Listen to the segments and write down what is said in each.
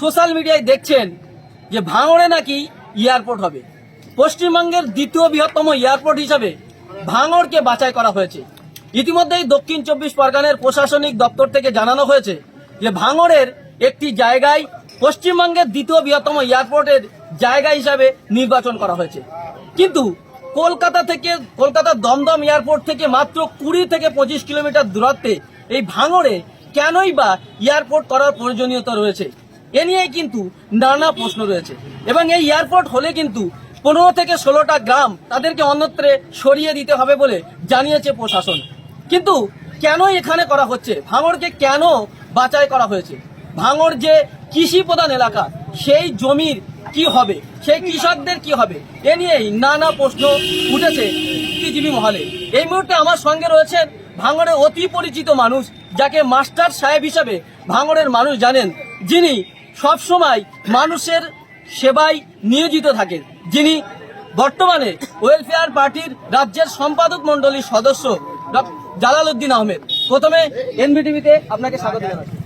Social মিডিয়ায় দেখছেন যে ভাঙড়ে নাকি এয়ারপোর্ট হবে। পশ্চিমবঙ্গের দ্বিতীয় বৃহত্তম এয়ারপোর্ট হিসাবে ভাঙড়কে বাছাই করা হয়েছে। ইতিমধ্যেই দক্ষিণ চব্বিশ পরগনার প্রশাসনিক দপ্তর থেকে জানানো হয়েছে যে ভাঙড়ের একটি জায়গায় পশ্চিমবঙ্গের দ্বিতীয় বৃহত্তম এয়ারপোর্টের জায়গা হিসাবে নির্বাচন করা হয়েছে। কিন্তু কলকাতা থেকে কলকাতার দমদম এয়ারপোর্ট থেকে মাত্র কুড়ি থেকে পঁচিশ কিলোমিটার দূরত্বে এই ভাঙড়ে কেনই বা এয়ারপোর্ট করার প্রয়োজনীয়তা রয়েছে? এ নিয়ে কিন্তু নানা প্রশ্ন রয়েছে। এবং এই এয়ারপোর্ট হলে কিন্তু পনেরো থেকে ষোলোটা গ্রাম তাদেরকে অন্যত্রে সরিয়ে দিতে হবে বলে জানিয়েছে প্রশাসন। কিন্তু কেন এখানে করা হচ্ছে? ভাঙড়কে কেন বাছাই করা হয়েছে? ভাঙড় যে কৃষি প্রধান এলাকা, সেই জমির কি হবে? সেই কৃষকদের কি হবে? এ নিয়েই নানা প্রশ্ন উঠেছে কৃষিজীবী মহলে। এই মুহূর্তে আমার সঙ্গে রয়েছেন ভাঙড়ের অতি পরিচিত মানুষ, যাকে মাস্টার সাহেব হিসাবে ভাঙড়ের মানুষ জানেন, যিনি সবসময় মানুষের সেবায় নিয়োজিত থাকেন যিনি বর্তমানে ওয়েলফেয়ার পার্টির রাজ্যের সম্পাদক মণ্ডলীর সদস্য ডক- জালালউদ্দিন আহমেদ। প্রথমে এনবিটিভিতে আপনাকে স্বাগত জানাচ্ছি।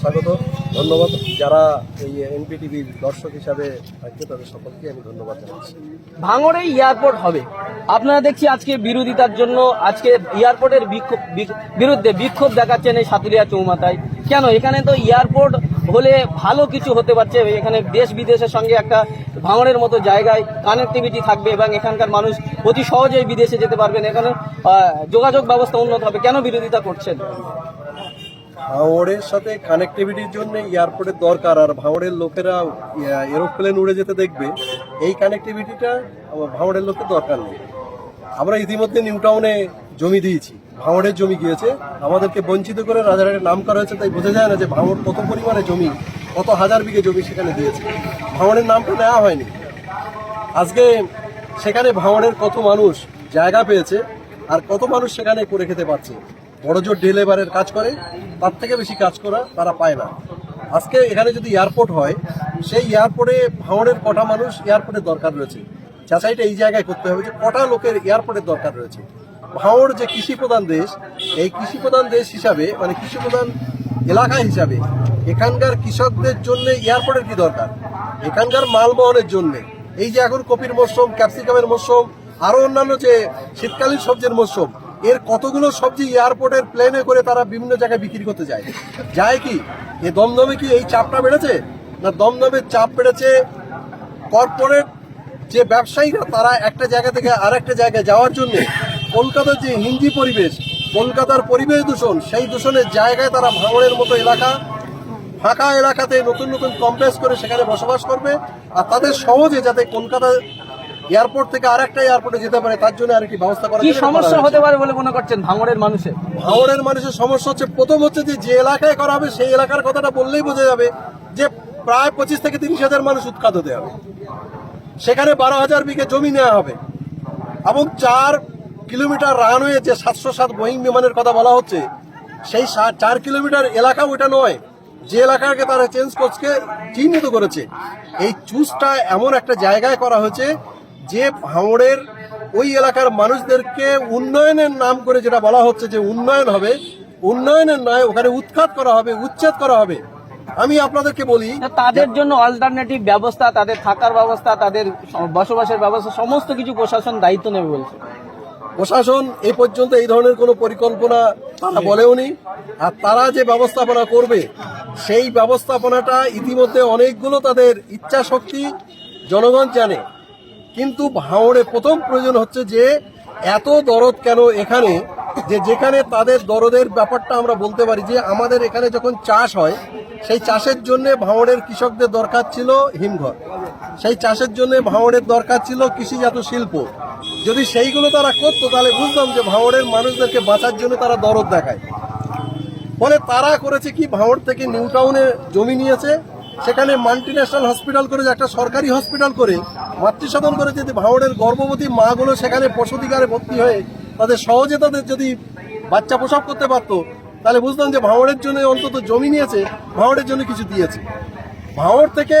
স্বাগত ধন্যবাদ। যারা এই এনপিটিভির দর্শক হিসাবে থাকবে তাদের সকলকে আমি ধন্যবাদ জানাচ্ছি। ভাঙড়ে এয়ারপোর্ট হবে। আপনারা দেখছি আজকে বিরোধিতার জন্য আজকে এয়ারপোর্টের বিক্ষোভ- বিরুদ্ধে বিক্ষোভ দেখাচ্ছেন এই সাতুলিয়া চৌমাথায়। কেন? এখানে তো এয়ারপোর্ট হলে ভালো কিছু হতে পারছে। এখানে দেশ বিদেশের সঙ্গে একটা ভাঙড়ের মতো জায়গায় কানেক্টিভিটি থাকবে এবং এখানকার মানুষ অতি সহজেই বিদেশে যেতে পারবেন। এখানে যোগাযোগ ব্যবস্থা উন্নত হবে। কেন বিরোধিতা করছেন? ভাঙড়ের সাথে কানেক্টিভিটির জন্য এয়ারপোর্টের দরকার। আর ভাঙড়ের লোকেরা এরোপ্লেন উড়ে যেতে দেখবে। এই কানেক্টিভিটিটা ভাঙড়ের লোকের দরকার নেই। আমরা ইতিমধ্যে নিউ টাউনে জমি দিয়েছি। ভাঙড়ের জমি গিয়েছে। আমাদেরকে বঞ্চিত করে রাজারহাটের নাম করা হয়েছে, তাই বোঝা যায় না যে ভাঙড় কত পরিমাণে জমি, কত হাজার বিঘে জমি সেখানে দিয়েছে। ভাঙড়ের নামটা নেওয়া হয়নি। আজকে সেখানে ভাঙড়ের কত মানুষ জায়গা পেয়েছে আর কত মানুষ সেখানে করে খেতে পারছে। বড় জোর ডেলিভারের কাজ করে, তার থেকে বেশি কাজ করা তারা পায় না। আজকে এখানে যদি এয়ারপোর্ট হয়, সেই এয়ারপোর্টে ভাঙড়ের কটা মানুষ এয়ারপোর্টের দরকার রয়েছে। যাচাইটা এই জায়গায় করতে হবে যে কটা লোকের এয়ারপোর্টের দরকার রয়েছে। ভাঙড় যে কৃষি প্রধান দেশ, এই কৃষি প্রধান দেশ হিসাবে মানে কৃষি প্রধান এলাকা হিসাবে, এখানকার কৃষকদের জন্য এয়ারপোর্টের কি দরকার? এখানকার মাল বহনের জন্য। এই যে এখন কপির মরশুম, ক্যাপসিকামের মরশুম আরও অন্যান্য যে শীতকালীন সবজির মরশুম, এর কতগুলো সবজি এয়ারপোর্টের প্লেনে করে তারা বিভিন্ন জায়গায় বিক্রি করতে যায়? যায় কি? এ দমদমে কি এই চাপটা বেড়েছে? না দমদমের চাপ বেড়েছে কর্পোরেট যে ব্যবসায়ীরা, তারা একটা জায়গা থেকে আর একটা জায়গায় যাওয়ার জন্য কলকাতার যে হিন্দি পরিবেশ কলকাতার পরিবেশ দূষণ সেই দূষণের জায়গায় তারা ভাঙড়ের মতো এলাকা ফাঁকা এলাকাতে নতুন নতুন কমপ্লেক্স করে সেখানে বসবাস করবে। আর তাদের সহজে যাতে কলকাতা এয়ারপোর্ট থেকে আর একটা এয়ারপোর্টে যেতে পারে তার জন্য আর কি ব্যবস্থা করা কি সমস্যা হতে পারে বলে মনে করছেন ভাঙড়ের মানুষের ভাঙড়ের মানুষের সমস্যা হচ্ছে প্রথম হচ্ছে যে যে এলাকায় করা হবে সেই এলাকার কথাটা বললেই বোঝা যাবে যে প্রায় পঁচিশ থেকে তিরিশ হাজার মানুষ উৎখাত হতে হবে। সেখানে বারো হাজার বিঘে জমি নেওয়া হবে। এবং চার কিলোমিটার রানওয়ে যে সাতশো সাত বোয়িং বিমানের কথা বলা হচ্ছে সেই চার কিলোমিটার এলাকা ওটা নয় যে এলাকাকে তারা চেঞ্জ কোচকে চিহ্নিত করেছে। এই চুজটা এমন একটা জায়গায় করা হয়েছে যে হাওড়ের ওই এলাকার মানুষদেরকে উন্নয়নের নাম করে যেটা বলা হচ্ছে যে উন্নয়ন হবে উন্নয়নের নয় ওখানে উৎখাত করা হবে উচ্ছেদ করা হবে। আমি আপনাদেরকে বলি তাদের জন্য অল্টারনেটিভ ব্যবস্থা তাদের থাকার ব্যবস্থা তাদের বসবাসের ব্যবস্থা সমস্ত কিছু প্রশাসন দায়িত্ব নেবে বলছে। প্রশাসন এ পর্যন্ত এই ধরনের কোনো পরিকল্পনা তারা বলেওনি। আর তারা যে ব্যবস্থাপনা করবে সেই ব্যবস্থাপনাটা ইতিমধ্যে অনেকগুলো তাদের ইচ্ছা শক্তি জনগণ জানে। কিন্তু ভাঙড়ে প্রথম প্রয়োজন হচ্ছে যে এত দরদ কেন এখানে? যে যেখানে তাদের দরদের ব্যাপারটা আমরা বলতে পারি যে আমাদের এখানে যখন চাষ হয় সেই চাষের জন্য ভাঙড়ের কৃষকদের দরকার ছিল হিমঘর। সেই চাষের জন্য ভাঙড়ের দরকার ছিল কৃষিজাত শিল্প। যদি সেইগুলো তারা করতো, তাহলে বুঝতাম যে ভাঙড়ের মানুষদেরকে বাঁচার জন্য তারা দরদ দেখায়। ফলে তারা করেছে কি, ভাঙড় থেকে নিউ টাউনে জমি নিয়েছে। সেখানে মাল্টি ন্যাশনাল হসপিটাল করে একটা সরকারি হসপিটাল করে মাতৃসাধন করে যদি ভাঙড়ের গর্ভবতী মাগুলো সেখানে প্রসূতিকারে ভর্তি হয়ে তাদের সহজে তাদের যদি বাচ্চা প্রসব করতে পারতো তাহলে বুঝতাম যে ভাঙড়ের জন্য অন্তত জমি নিয়েছে ভাঙড়ের জন্য কিছু দিয়েছে। ভাঙড় থেকে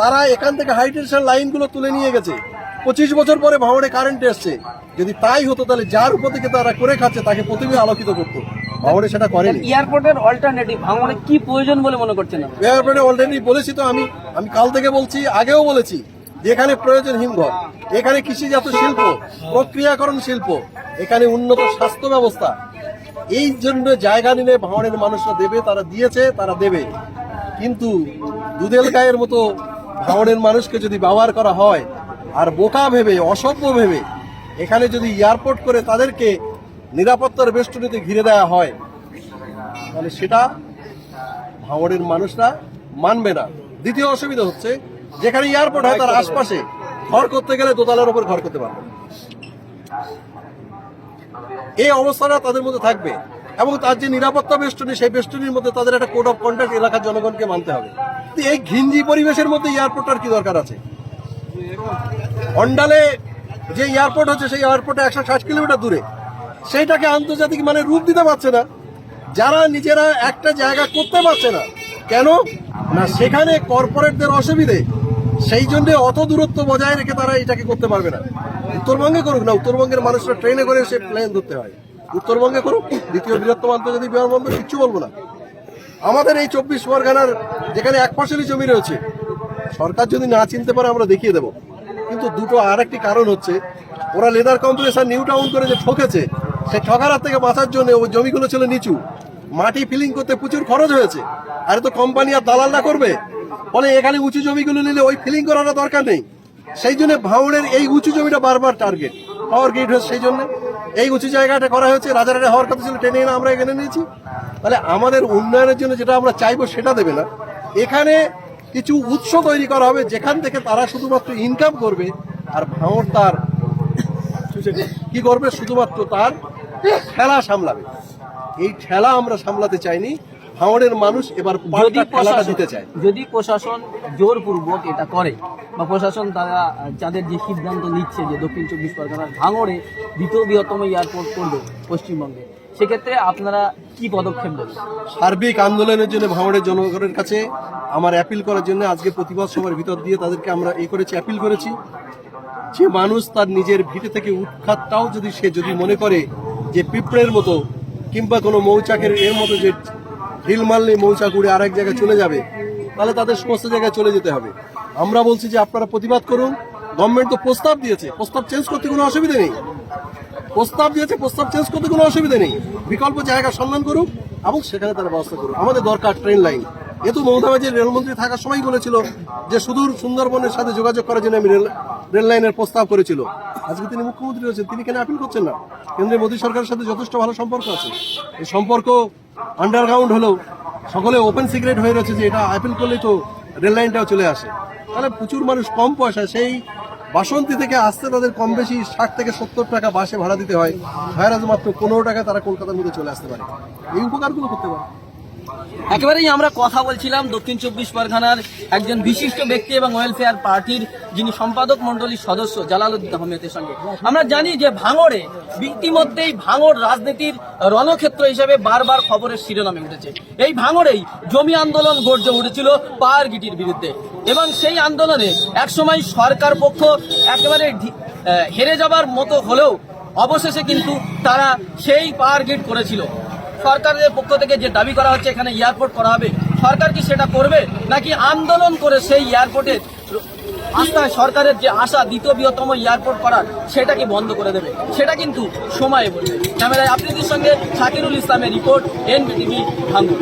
তারা এখান থেকে হাই টেনশন লাইনগুলো তুলে নিয়ে গেছে। পঁচিশ বছর পরে ভাঙড়ে কারেন্ট এসছে। যদি তাই হতো তাহলে যার উপর থেকে তারা করে খাচ্ছে তাকে প্রতিদিন আলোকিত করতো। ভাঙড়ে সেটা করেনি। এয়ারপোর্টের অল্টারনেটিভ ভাঙড়ে কি প্রয়োজন বলে মনে করছেন? এয়ারপোর্টে অলরেডি বলেছি তো আমি। আমি কাল থেকে বলছি আগেও বলেছি যে এখানে প্রয়োজন হিমঘর এখানে কৃষিজাত শিল্প প্রক্রিয়াকরণ শিল্প এখানে উন্নত স্বাস্থ্য ব্যবস্থা এই জন্য জায়গা নিলে ভাঙড়ের মানুষরা দেবে, তারা দিয়েছে, তারা দেবে কিন্তু দুদেল গায়ের মতো ভাঙড়ের মানুষকে যদি ব্যবহার করা হয়, আর বোকা ভেবে, অসভ্য ভেবে, এখানে যদি এয়ারপোর্ট করে তাদেরকে নিরাপত্তার বেষ্টনীতে ঘিরে দেওয়া হয়, তাহলে সেটা ভাঙড়ের মানুষরা মানবে না দ্বিতীয় অসুবিধা হচ্ছে, যেখানে এয়ারপোর্ট হয় তার আশপাশে, ঘর করতে গেলে দোতলার উপর ঘর করতে পারবে। এই অবস্থাটা তাদের মধ্যে থাকবে। এবং তার যে নিরাপত্তা বেষ্টনী, সেই বেষ্টনীর মধ্যে তাদের একটা কোড অফ কন্ডাক্ট এলাকার জনগণকে মানতে হবে। এই ঘিঞ্জি পরিবেশের মধ্যে এয়ারপোর্টার কি দরকার আছে? অন্ডালে যে এয়ারপোর্ট হচ্ছে, সেই এয়ারপোর্টে একশো ষাট কিলোমিটার দূরে। সেইটাকে আন্তর্জাতিক মানে রূপ দিতে পারছে না। যারা নিজেরা একটা জায়গা করতে পারছে না। কেন? না, সেখানে কর্পোরেটদের অসুবিধে। সেই জন্য অত দূরত্ব বজায় রেখে তারা এটাকে করতে পারবে না। উত্তরবঙ্গে করুক না, উত্তরবঙ্গের মানুষরা ট্রেনে করে সে প্লেন ধরতে হয়। উত্তরবঙ্গে করুক, দ্বিতীয় বৃহত্তম আন্তর্জাতিক বিমানবন্দর, কিচ্ছু বলব না। আমাদের এই চব্বিশ পরগনার যেখানে এক ফসলি জমি রয়েছে, সরকার যদি না চিনতে পারে, আমরা দেখিয়ে দেবো। কিন্তু দুটো আর একটি কারণ হচ্ছে, ওরা লেদার কমপ্লেক্স আর নিউ টাউন করে যে ঠকেছে সেই ঠকার থেকে বাঁচার জন্য ওই জমিগুলো ছিল নিচু। মাটি ফিলিং করতে প্রচুর খরচ হয়েছে। আর তো কোম্পানি আর দালালরা করবে? ফলে এখানে উঁচু জমিগুলো নিলে ওই ফিলিং করার দরকার নেই। সেই জন্য ভাঙড়ের এই উঁচু জমিটা বারবার টার্গেট পাওয়ার গেট হয়েছে সেই জন্য। এই উঁচু জায়গাটা করা হয়েছে রাজারাটে হওয়ার কথা ছিল, টেনে এনে আমরা এখানে নিয়েছি। তাহলে আমাদের উন্নয়নের জন্য যেটা আমরা চাইব সেটা দেবে না। এখানে কিছু উৎস তৈরি করা হবে, যেখান থেকে তারা শুধুমাত্র ইনকাম করবে, আর ভাঙড় তার কি করবে? শুধুমাত্র তার ঠেলা সামলাবে। এই ঠেলা আমরা সামলাতে চাইনি। ভাঙড়ের মানুষ এবার যদি প্রশাসন দিতে চায়। যদি প্রশাসন জোরপূর্বক এটা করে বা প্রশাসন তারা যাদের যে সিদ্ধান্ত নিচ্ছে যে দক্ষিণ চব্বিশ পরগনার ভাঙড়ে দ্বিতীয় বৃহত্তম এয়ারপোর্ট করবে পশ্চিমবঙ্গে সেক্ষেত্রে আপনারা কি পদক্ষেপ নেবেন? সার্বিক আন্দোলনের জন্য ভাঙড়ের জনগণের কাছে আমার অ্যাপিল করার জন্য আজকে প্রতিবাদ সভার ভিতর দিয়ে তাদেরকে আমরা এ করেছি অ্যাপিল করেছি। যে মানুষ তার নিজের ভিটে থেকে উৎখাতটাও যদি সে যদি মনে করে যে পিঁপড়ের মতো কিংবা কোনো মৌচাকের এর মতো যে ঢিল মারলে মৌচাক উড়ে আরেক জায়গায় চলে যাবে, তাহলে তাদের সমস্ত জায়গায় চলে যেতে হবে। আমরা বলছি যে আপনারা প্রতিবাদ করুন। গভর্নমেন্ট তো প্রস্তাব দিয়েছে, প্রস্তাব চেঞ্জ করতে কোনো অসুবিধা নেই। প্রস্তাব দিয়েছে, প্রস্তাব চেঞ্জ করতে কোনো অসুবিধা নেই। বিকল্প জায়গা সন্ধান করুক এবং সেখানে তারা ব্যবস্থা করুক। আমাদের দরকার ট্রেন লাইন এ তো মমতা রেলমন্ত্রী থাকার সময় বলেছিল যে সুদূর সুন্দরবনের সাথে যোগাযোগ করার জন্য আমি রেল রেল লাইনের প্রস্তাব করেছিল। আজকে তিনি মুখ্যমন্ত্রী রয়েছেন, তিনি কেন আপিল করছেন না? কেন্দ্রীয় মোদী সরকারের সাথে যথেষ্ট ভালো সম্পর্ক আছে। এই সম্পর্ক আন্ডারগ্রাউন্ড হলেও সকলে ওপেন সিক্রেট হয়ে রয়েছে যে এটা আইপিএল করলে তো রেল লাইনটাও চলে আসে। তাহলে প্রচুর মানুষ কম পয়সা সেই বাসন্তী থেকে আসতে তাদের কম বেশি ষাট থেকে সত্তর টাকা বাসে ভাড়া দিতে হয়। ভাইরাজ মাত্র পনেরো টাকা তারা কলকাতার মধ্যে চলে আসতে পারে। এই উপকারগুলো করতে পারে। একেবারেই আমরা কথা বলছিলাম দক্ষিণ চব্বিশ পরগনার একজন বিশিষ্ট ব্যক্তি এবং ওয়েলফেয়ার পার্টির যিনি সম্পাদক মন্ডলীর সদস্য, জালালউদ্দিন আহমেদের সঙ্গে। আমরা জানি যে ভাঙড়ে ইতিমধ্যেই ভাঙড় রাজনীতির রণক্ষেত্র হিসেবে বারবার খবরের শিরোনামে উঠেছে। এই ভাঙড়েই জমি আন্দোলন গর্জে উঠেছিল পাহাড় গিটির বিরুদ্ধে এবং সেই আন্দোলনে একসময় সরকার পক্ষ একেবারে হেরে যাবার মতো হলেও অবশেষে কিন্তু তারা সেই পাহাড় গেট করেছিল। সরকারের পক্ষ থেকে যে দাবি করা হচ্ছে এখানে এয়ারপোর্ট করা হবে, সরকার কি সেটা করবে? নাকি আন্দোলন করে সেই এয়ারপোর্টের আস্থায় সরকারের যে আশা, দ্বিতীয় বৃহত্তম এয়ারপোর্ট করার সেটাকে বন্ধ করে দেবে? সেটা কিন্তু সময়ে বলবে। ক্যামেরায় আপনাদের সঙ্গে সাকিরুল ইসলামের রিপোর্ট, এনবিটিভি, ভাঙ্গুর।